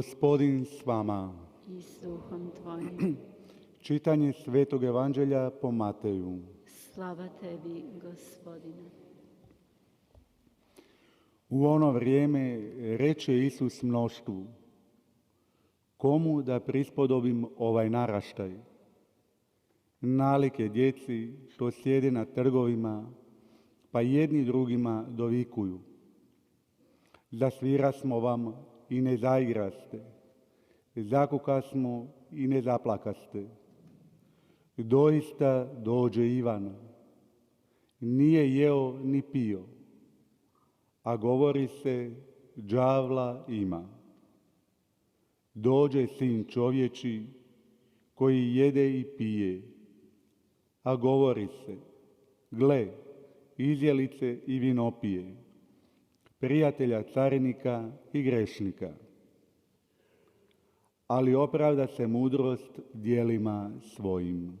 Gospodin s vama. i s duhom tvojim. Čitanje Svetog Evanđelja po Mateju. Slava tebi, gospodine. U ono vrijeme reče Isus mnoštvu, komu da prispodobim ovaj naraštaj? Nalike djeci što sjede na trgovima, pa jedni drugima dovikuju. Zasvira smo vam i ne zaigraste, zakuka smo i ne zaplakaste. Doista dođe Ivan, nije jeo ni pio, a govori se đavla ima. Dođe sin čovječi koji jede i pije, a govori se, gle, izjelice i vinopije, prijatelja carinika i grešnika. Ali opravda se mudrost dijelima svojim.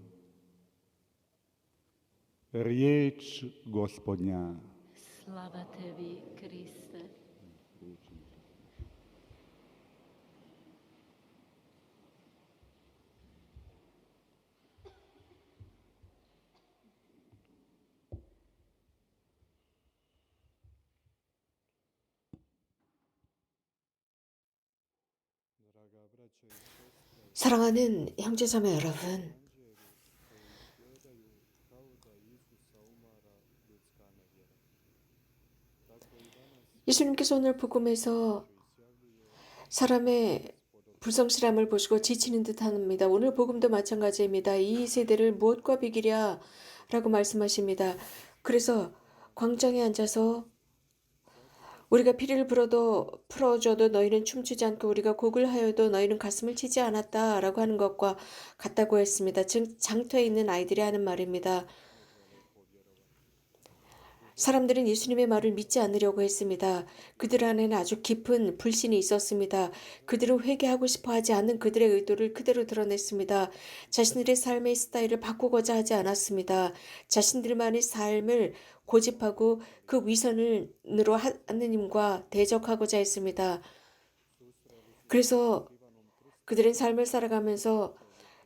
Riječ gospodnja. Slava tebi, Kriste. 사랑하는 형제자매 여러분, 예수님께서 오늘 복음에서 사람의 불성실함을 보시고 지치는 듯합니다. 오늘 복음도 마찬가지입니다. 이 세대를 무엇과 비기랴 라고 말씀하십니다. 그래서 광장에 앉아서 우리가 피리를 불어도 풀어줘도 너희는 춤추지 않고 우리가 곡을 하여도 너희는 가슴을 치지 않았다라고 하는 것과 같다고 했습니다. 즉 장터에 있는 아이들이 하는 말입니다. 사람들은 예수님의 말을 믿지 않으려고 했습니다. 그들 안에는 아주 깊은 불신이 있었습니다. 그들은 회개하고 싶어 하지 않는 그들의 의도를 그대로 드러냈습니다. 자신들의 삶의 스타일을 바꾸고자 하지 않았습니다. 자신들만의 삶을 고집하고 그 위선으로 하느님과 대적하고자 했습니다. 그래서 그들은 삶을 살아가면서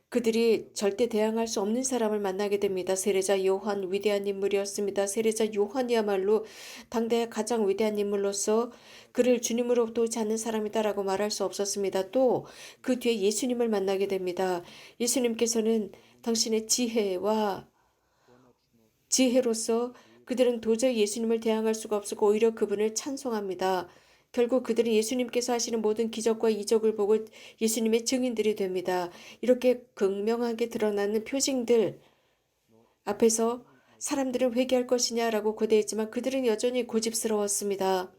그들이 절대 대항할 수 없는 사람을 만나게 됩니다. 세례자 요한 위대한 인물이었습니다. 세례자 요한이야말로 당대의 가장 위대한 인물로서 그를 주님으로부터 오지 않는 사람이다라고 말할 수 없었습니다. 또 그 뒤에 예수님을 만나게 됩니다. 예수님께서는 당신의 지혜와 지혜로서 그들은 도저히 예수님을 대항할 수가 없었고 오히려 그분을 찬송합니다. 결국 그들은 예수님께서 하시는 모든 기적과 이적을 보고 예수님의 증인들이 됩니다. 이렇게 극명하게 드러나는 표징들 앞에서 사람들은 회개할 것이냐라고 고대했지만 그들은 여전히 고집스러웠습니다.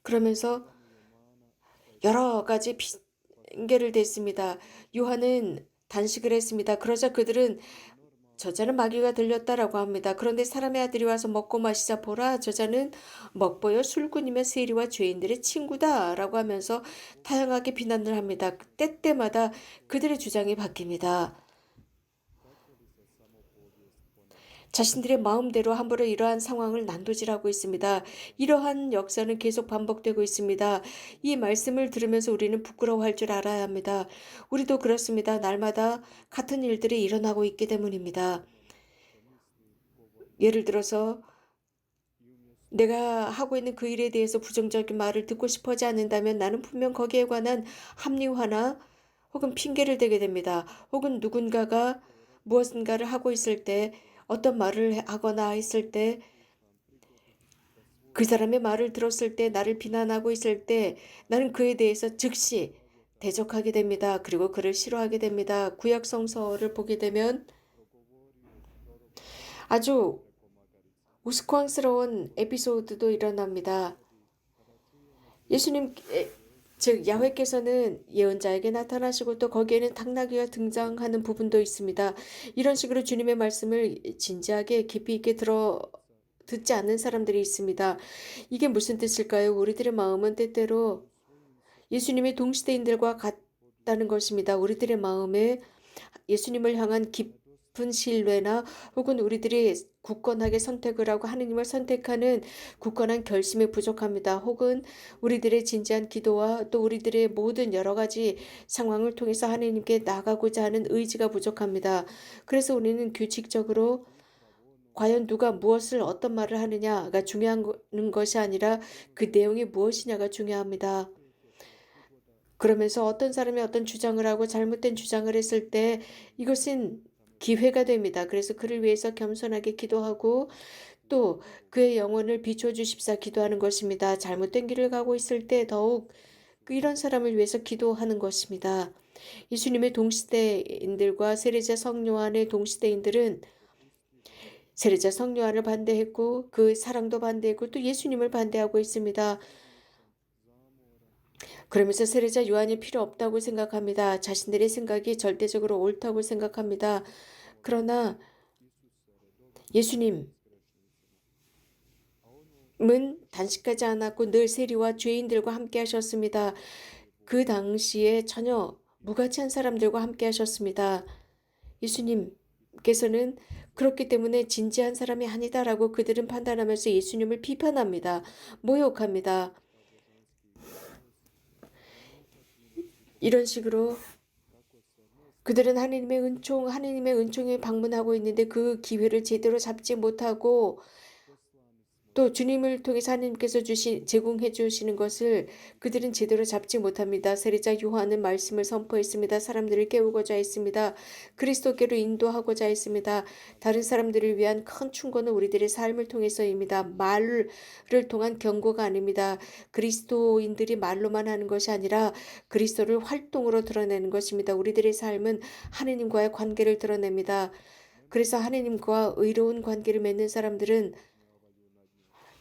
그러면서 여러 가지 핑계를 댔습니다. 요한은 단식을 했습니다. 그러자 그들은 저자는 마귀가 들렸다라고 합니다. 그런데 사람의 아들이 와서 먹고 마시자 보라 저자는 먹보여 술꾼이며 세리와 죄인들의 친구다라고 하면서 다양하게 비난을 합니다. 때때마다 그들의 주장이 바뀝니다. 자신들의 마음대로 함부로 이러한 상황을 난도질하고 있습니다. 이러한 역사는 계속 반복되고 있습니다. 이 말씀을 들으면서 우리는 부끄러워할 줄 알아야 합니다. 우리도 그렇습니다. 날마다 같은 일들이 일어나고 있기 때문입니다. 예를 들어서 내가 하고 있는 그 일에 대해서 부정적인 말을 듣고 싶어 하지 않는다면 나는 분명 거기에 관한 합리화나 혹은 핑계를 대게 됩니다. 혹은 누군가가 무엇인가를 하고 있을 때 어떤 말을 하거나 했을 때 그 사람의 말을 들었을 때 나를 비난하고 있을 때 나는 그에 대해서 즉시 대적하게 됩니다. 그리고 그를 싫어하게 됩니다. 구약 성서를 보게 되면 아주 우스꽝스러운 에피소드도 일어납니다. 예수님 즉 야훼께서는 예언자에게 나타나시고 또 거기에는 당나귀가 등장하는 부분도 있습니다. 이런 식으로 주님의 말씀을 진지하게 깊이 있게 들어 듣지 않는 사람들이 있습니다. 이게 무슨 뜻일까요? 우리들의 마음은 때때로 예수님의 동시대인들과 같다는 것입니다. 우리들의 마음에 예수님을 향한 깊은 깊은 신뢰나 혹은 우리들이 굳건하게 선택을 하고 하느님을 선택하는 굳건한 결심이 부족합니다. 혹은 우리들의 진지한 기도와 또 우리들의 모든 여러 가지 상황을 통해서 하느님께 나가고자 하는 의지가 부족합니다. 그래서 우리는 규칙적으로 과연 누가 무엇을 어떤 말을 하느냐가 중요한 거- 것이 아니라 그 내용이 무엇이냐가 중요합니다. 그러면서 어떤 사람이 어떤 주장을 하고 잘못된 주장을 했을 때 이것은 기회가 됩니다. 그래서 그를 위해서 겸손하게 기도하고 또 그의 영혼을 비춰주십사 기도하는 것입니다. 잘못된 길을 가고 있을 때 더욱 그 이런 사람을 위해서 기도하는 것입니다. 예수님의 동시대인들과 세례자 성요한의 동시대인들은 세례자 성요한을 반대했고 그 사랑도 반대했고 또 예수님을 반대하고 있습니다. 그러면서 세례자 요한이 필요 없다고 생각합니다. 자신들의 생각이 절대적으로 옳다고 생각합니다. 그러나 예수님은 단식하지 않았고 늘 세리와 죄인들과 함께 하셨습니다. 그 당시에 전혀 무가치한 사람들과 함께 하셨습니다. 예수님께서는 그렇기 때문에 진지한 사람이 아니다라고 그들은 판단하면서 예수님을 비판합니다. 모욕합니다. 이런 식으로 그들은 하나님의 은총, 하나님의 은총에 방문하고 있는데 그 기회를 제대로 잡지 못하고 또 주님을 통해서 하나님께서 주시 제공해 주시는 것을 그들은 제대로 잡지 못합니다. 세례자 요한은 말씀을 선포했습니다. 사람들을 깨우고자 했습니다. 그리스도께로 인도하고자 했습니다. 다른 사람들을 위한 큰 충고는 우리들의 삶을 통해서입니다. 말을 통한 경고가 아닙니다. 그리스도인들이 말로만 하는 것이 아니라 그리스도를 활동으로 드러내는 것입니다. 우리들의 삶은 하느님과의 관계를 드러냅니다. 그래서 하느님과 의로운 관계를 맺는 사람들은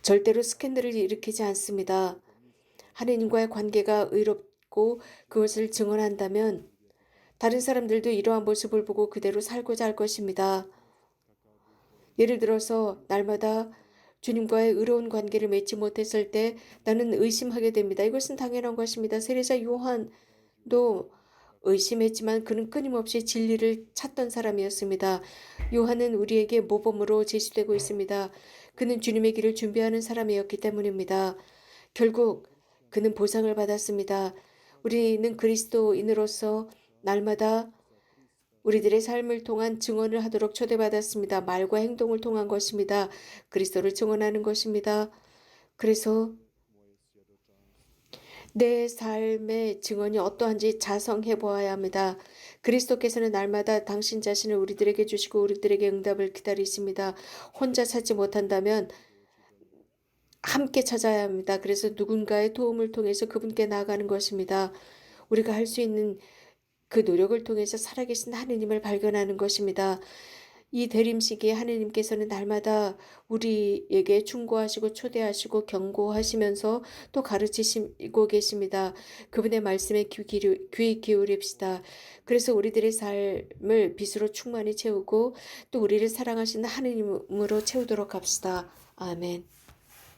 절대로 스캔들을 일으키지 않습니다. 하느님과의 관계가 의롭고 그것을 증언한다면 다른 사람들도 이러한 모습을 보고 그대로 살고자 할 것입니다. 예를 들어서 날마다 주님과의 의로운 관계를 맺지 못했을 때 나는 의심하게 됩니다. 이것은 당연한 것입니다. 세례자 요한도 의심했지만 그는 끊임없이 진리를 찾던 사람이었습니다. 요한은 우리에게 모범으로 제시되고 있습니다. 그는 주님의 길을 준비하는 사람이었기 때문입니다. 결국 그는 보상을 받았습니다. 우리는 그리스도인으로서 날마다 우리들의 삶을 통한 증언을 하도록 초대받았습니다. 말과 행동을 통한 것입니다. 그리스도를 증언하는 것입니다. 그래서 내 삶의 증언이 어떠한지 자성해 보아야 합니다. 그리스도께서는 날마다 당신 자신을 우리들에게 주시고 우리들에게 응답을 기다리십니다. 혼자 찾지 못한다면 함께 찾아야 합니다. 그래서 누군가의 도움을 통해서 그분께 나아가는 것입니다. 우리가 할 수 있는 그 노력을 통해서 살아계신 하느님을 발견하는 것입니다. 이 대림 시기에 하느님께서는 날마다 우리에게 충고하시고 초대하시고 경고하시면서 또 가르치시고 계십니다. 그분의 말씀에 귀, 귀 기울입시다. 그래서 우리들의 삶을 빛으로 충만히 채우고 또 우리를 사랑하시는 하느님으로 채우도록 합시다. 아멘.